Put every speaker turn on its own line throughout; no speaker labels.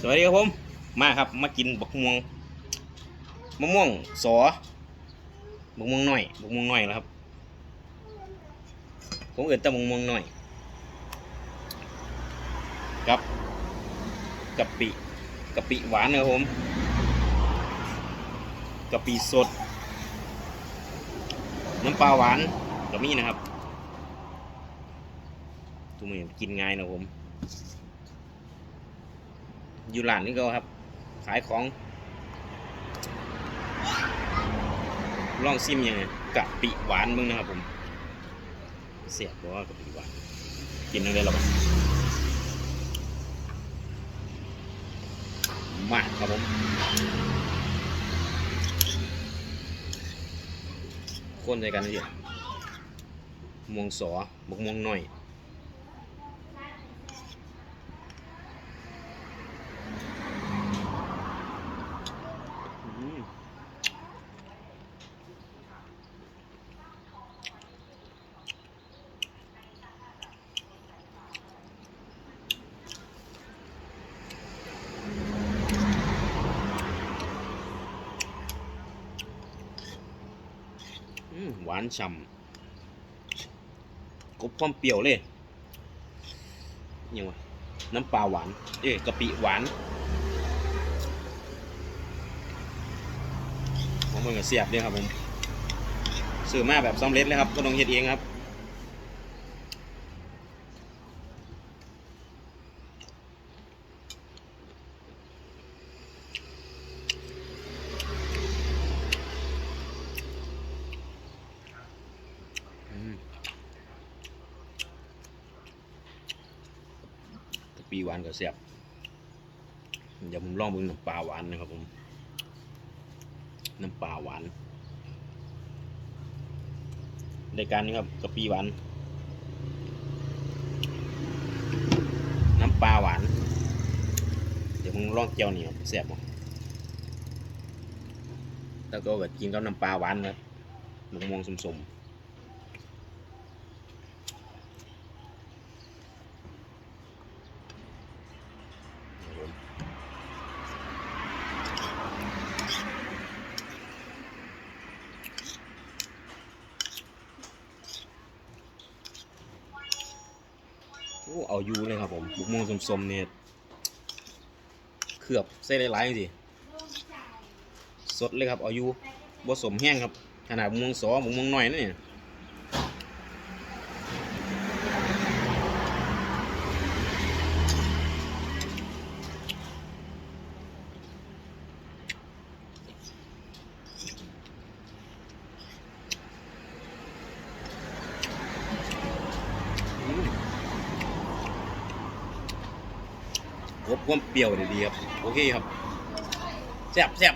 สวัสดีครับผม มาครับมากินบักม่วงมะม่วงสอบักม่วงหน่อยบักม่วงหน่อยแล้วครับ ผมเอื่นแต่บักม่วงหน่อย กับกะปิกะปิหวานนะครับผมกะปิสด น้ำปลาหวานก็มีนะครับทุกมือกินง่ายนะครับผม อยู่ร้านนี่ก็ครับ ขายของ ลองซิมยังไงกะปิหวานมึงนะครับผม เสียบบอกว่ากะปิหวาน กินยังไงหรอมาครับผมคนใจกันเลยม่วงสอบกม่วงหน่อยานฉ่ำกบความเปรี้ยวเลยยังวะน้ำปลาหวาน เอ้กะปิหวานผมเป็นก็เสียบเลยครับผมซื้อมาแบบสำเร็จเลยครับก็ต้องเฮ็ดเองครับ ปีหวานกับเสียบเดี๋ยวผมลองเบิ่งน้ำปลาหวานนะครับผมน้ำปลาหวานรายการนี้ครับกะปิหวาน น้ำปลาหวาน เดี๋ยวมึงลองเจียวนี่ครับแซ่บบ่แล้วก็แบบกินกับน้ำปลาหวานนะมะม่วงสมๆครับผม โอ้เอาอยู่เลยครับผ ม่วงสมๆเนี่ยเขือบเส่หลายๆสิสดเลยครับ เอาอยู่บ่สมแห้งครับ ขนาดม่วงสอม่วงน้อยนะเนี่ย บความเปรี้ยวได้ดีครับ โอเคครับแซ่บแซ่บ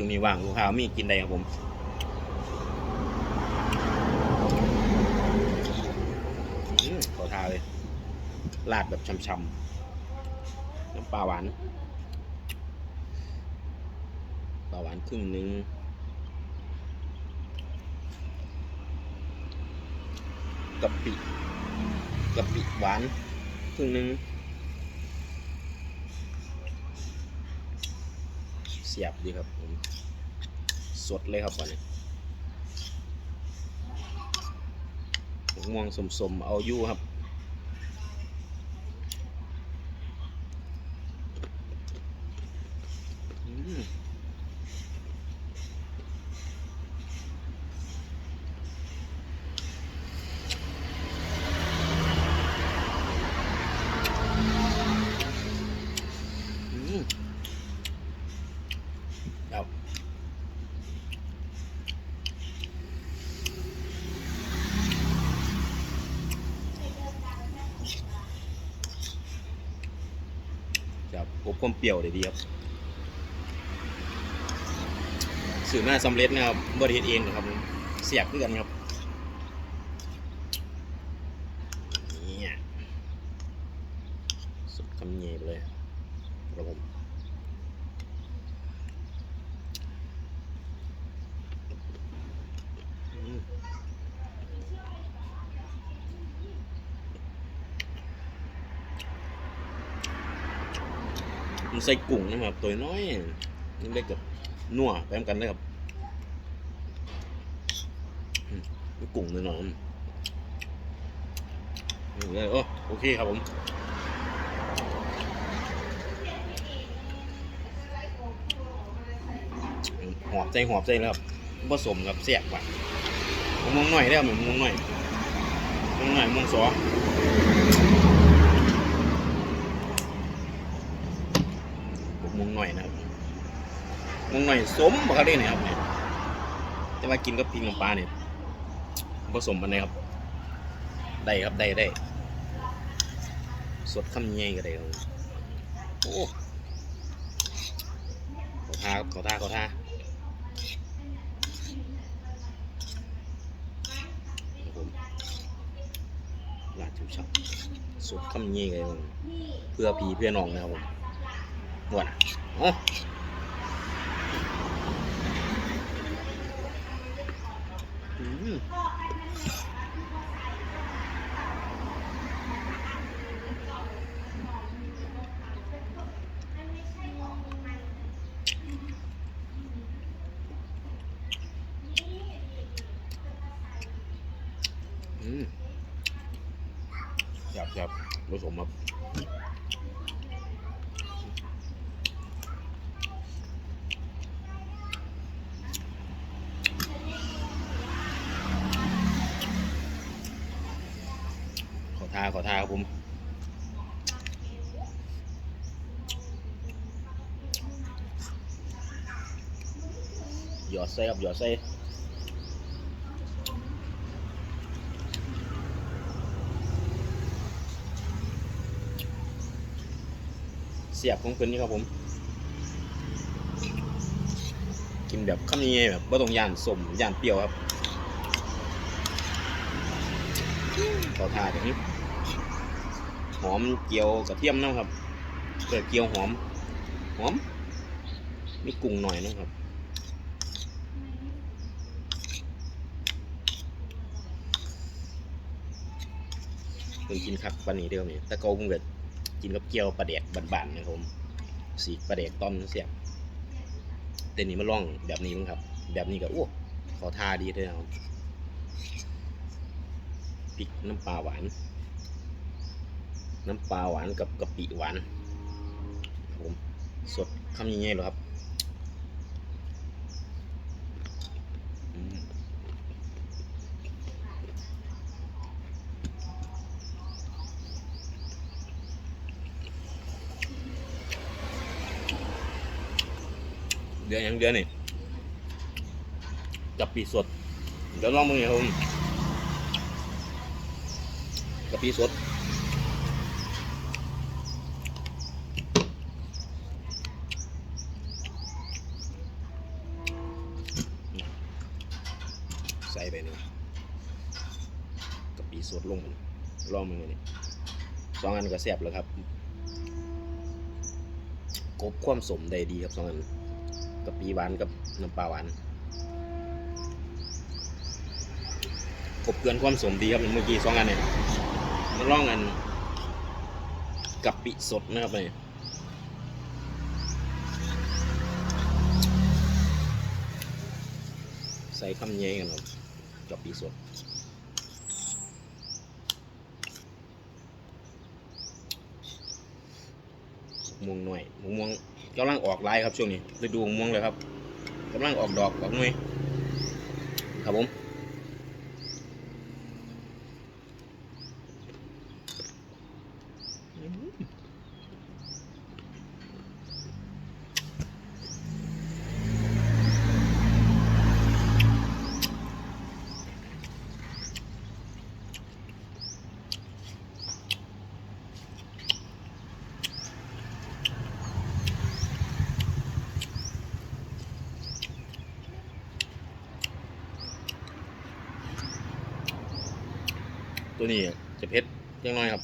ช่วงนี้ว่างลูกค้ามีกินได้ครับผมขอทาเลยราดแบบช่ำๆน้ำปลาหวานปลาหวานครึ่งหนึงกะปิกะปิหวานครึ่งหนึง สียบดีครับผมสดเลยครับวันนี้มะม่วงสมๆเอาอยู่ครับ อืมอืมครับ ความเปรี้ยวได้ดีครับสื่อมาสำเร็จนะครับบริเวณเองนะครับเสียบด้วยกันครับนี่สุดคำเงียบเลยครับผม ใส่กุ้งนะครับ ตัวน้อยนี่เล็กกับนัวไปทำกันเลยครับกุ้งหน่อยๆอืมนี่เลยโอ้โอเคครับผมหอบใจหอบใจแล้วครับผสมกับเสียบว่ะมงหน่อยได้ครับมงหน่อยมงหน่อยมงสอ มงหน่อยนะครับมงหน่อยสมบักเขาได้เนี่ยครับเนี่ยแต่ว่ากินกับพริกน้ำปลาเนี่ยผสมมันเลยครับ ได้ครับได้ได้ สดคำใหญ่ก็ได้ครับโอ้ขอทาขอทาขอทาครับผมลาดชุบชับสุดคำนี้เลยเพื่อผีเพื่อน้องนะครับผม หวดอ๋ออืมอืมครับครับผสมครับขอทาขอทาครับผม หยอดใส่ครับหยอดใส่เสียบของเพิ่นนี่ครับผม กินแบบคำนี้แบบบ่ต้องยานสมยานเปรี้ยวครับต่อทาอย่างนี้หอมเจียวกระเทียมนะครับเกิดเจียวหอม หอม มีกุ้งหน่อยนะครับ เพิ่งกินคักปานนี้เดิมนี่ต่เกาเพิ่งเกิดกินกับเกี๊ยวปลาแดกบานๆนะครับผมสีปลาแดกตอนเสียบเต้นนี้มาลองแบบนี้มั้งครับ แบบนี้ก็อ้วกขอทาดีเลยนะครับพริกน้ำปลาหวาน น้ำปลาหวานกับกะปิหวานครับผมสดคำยังไงหรอครับ เดือนยังเดือนนี่กะปิสด เดี๋ยวลองมึงครับผมกะปิสดใส่ไปหนึ่งกะปิสดลงมันลองมันเลยนี่สองอันก็แซ่บแล้วครับกบความสมได้ดีครับสองอัน กะปิหวานกับน้ำปลาหวานกบเกลือนความสมดีครับเมื่อกี้สองอันเนี่ยมาลองกันกะปิสดนะครับเนี่ยใส่คำเย้กันครับกะปิสดม่วงหน่อยมะม่วง กำลังออกลายครับช่วงนี้ฤดูมะม่วงเลยครับกำลังออกดอกออกหน่วยครับผม ตัวนี้จะเผ็ดยังน้อยครับ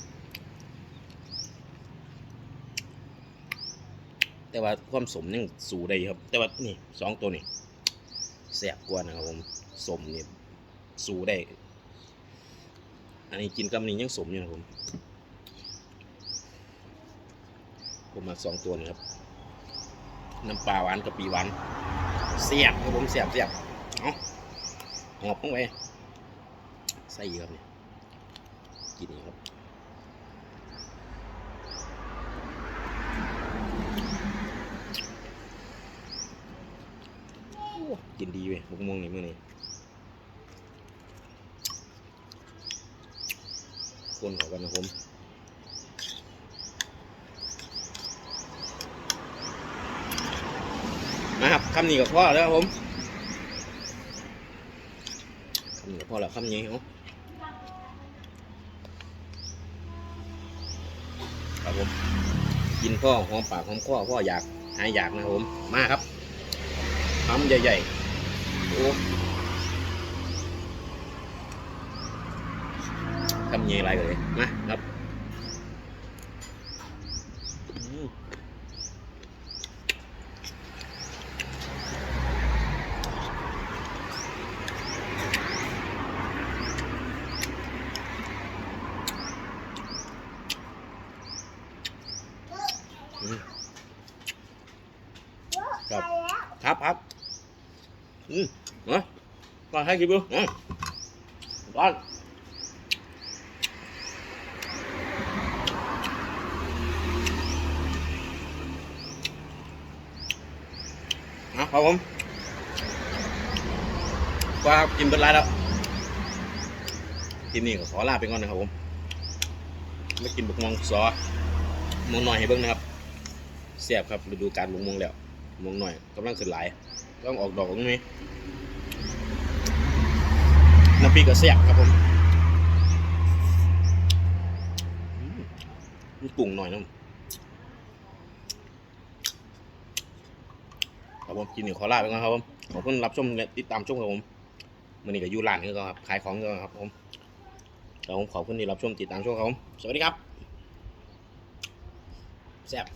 แต่ว่าความสมยังสูได้ครับ แต่ว่านี่สองตัวนี่แสบกว่านะครับผมสมเนี่ยสูได้ อันนี้กินกับนี้ยังสมอยู่นะครับผมผมมาสองตัวนี่ครับน้ำปลาหวานกับปีหวานเสียบครับผมเสียบเสียบเอาหอบลงไปใส่อีกครับเนี่ย กินอีครับกินดีเว้ยบุกม่วงนี่มื่อนี้คนเขอกันนะผมนะครับคำนี้กับพ่อแล้วครับผมคำนี้กับพ่อแล้วคำนี้เอา ครับผม กินพ่อหอมปากหอมคอพ่ออยากหายอยากนะครับผม มาครับคำใหญ่ๆโอ้ทำใหญ่ไรเลยมาครับอืม อืมครับ ครับครับอืมมามาให้กินดูอืมร้อนเอาครับผมก็กินเป็นไรแล้วทีนี้ก็ขอลาไปก่อนนะครับผมไม่กินบุกมองซอมองหน่อยให้เบิ้งนะครับเสียบครับฤดูการลงมงแล้ว มงหน่อยกำลังขึ้นหลาย ต้องออกดอกตรงนี้น้ำพริกก็เสียบครับผมมีกุ้งหน่อยนะครับผมกินหนึ่งขอลาไปก่อนครับผมขอบคุณรับชมและติดตามชมครับผมวันนี้ก็อยู่ร้านนี้ก็ครับขายของก็ครับผมครับผมขอบคุณที่รับชมติดตามชมครับผมสวัสดีครับแซ่บ